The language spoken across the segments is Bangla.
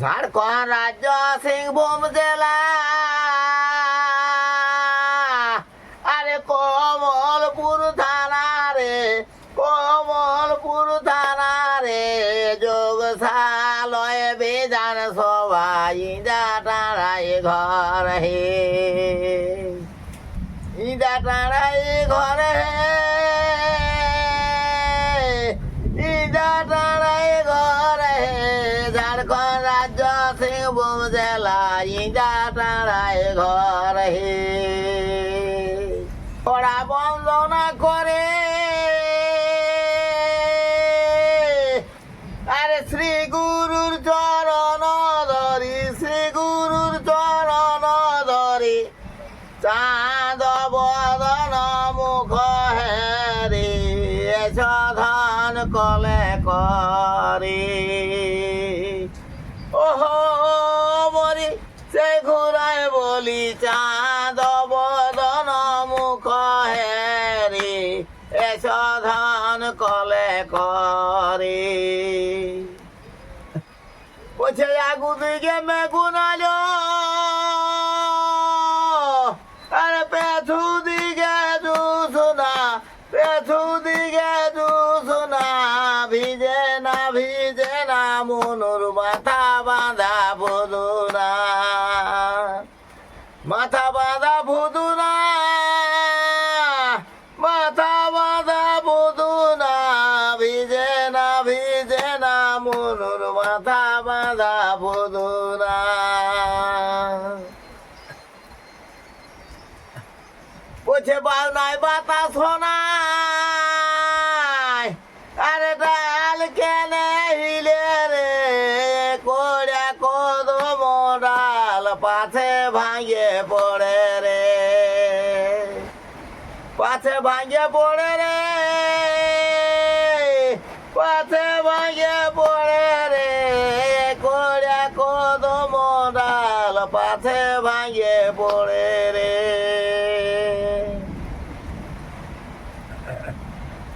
ঝাড়খণ্ড রাজ্য সিংভূম জেলা। আরে কমলপুর থানা রে, কমলপুর থানা রে, যোগশালয় বিধান সভা ইন্দা টাড়াই ঘর হে। ইন্দা টাড়াই ঘর হে। জেলা ইন্দা টাড়াই ঘর। হে ওরা বন্দনা করে। আরে শ্রী গুরুর চরণ ধরি, শ্রী গুরুর চরণ ধরি। চাঁদ বদন মুখ হেরি সাধন কলে করি। ওহো! সে ঘুরায় বলি চাঁদ বদন মুখ হেরি, এ সাধন কলে করে। বলছে, আগু দিকে মেগুনালো মাথা বাঁধা ভুদুনা মাথা বাঁধা বুদুনা ভিজে না ভিজে না মনুর মাথা বাঁধা ভুদুনা পছে বাল নাই বাতাস শোনায় ভাঙে পড়ে রে। পাছে ভাঙে পড়ে রে। পাছে ভাঙে পড়ে রে। কোড়া কদম ডাল পাছে ভাঙে পড়ে রে।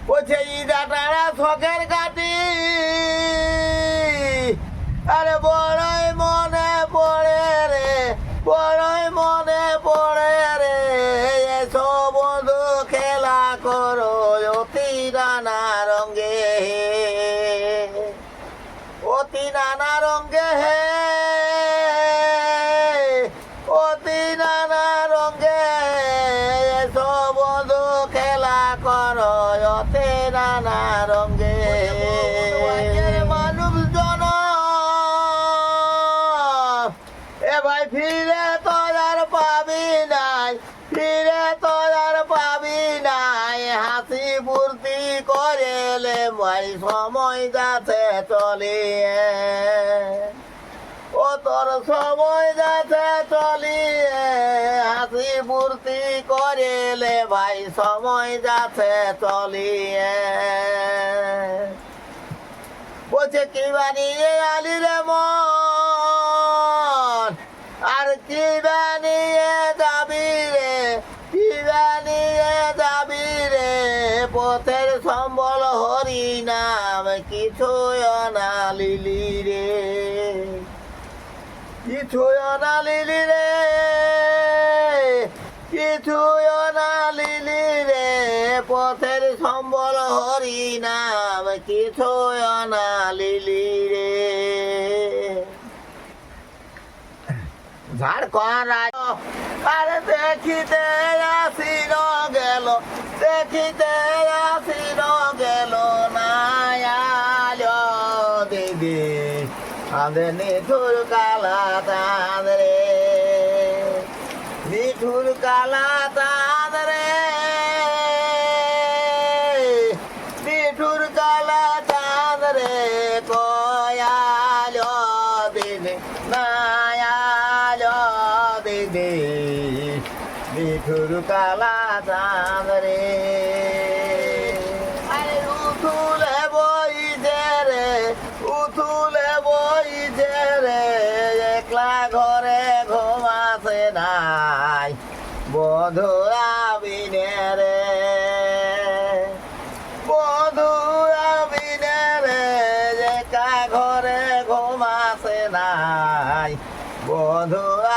বলছে ইদা তারা শখের কাটি আরে রে বড়ই মনে পড়ে রে এসব বন্ধু খেলা করো অতি নানা রঙ্গে অতি নানা রঙ্গে হে অতি নানা রঙ্গে এসব বন্ধু খেলা করো অতি নানা রঙ্গে ভাই, ফিরে তোর আর পাবি নাই, ফিরে তোর আর পাবি নাই। হাসি ফুর্তি করেলে ভাই, সময় যাচ্ছে চলিয়ে। ও তোর সময় যাচ্ছে চলিয়ে। হাসি ফুর্তি করেলে ভাই, সময় যাচ্ছে চলিয়ে। বলছে, কি বানিয়ে আলি রে মন? আর কি বানিয়ে যাবি রে কি বানিয়ে যাবি রে, পথের সম্বল হরি নাম কিছু অনালিলি রে। কিছু অনালিলি রে কিছু অনালিলি রে, পথের সম্বল হরি নাম কিছু অনালিলি রে। ঝাড়খণ্ড করা আরে দেখিতে আসিল গেল, দেখিতে আসিল গেল নায়াল দিদি। আমাদের নিঠুর কালা তাঁদরে নিঠুর কালা চাঁদ নিঠুর কালা চাঁদ রে। আরে উঠুলে বইছে রে উঠুলে বইছে রে একলা ঘরে ঘুমাছে নাই। বধুরা বিনে রে। বধুরা বিনে রে একা ঘরে ঘুমাছে নাই। বধু আবিনে রে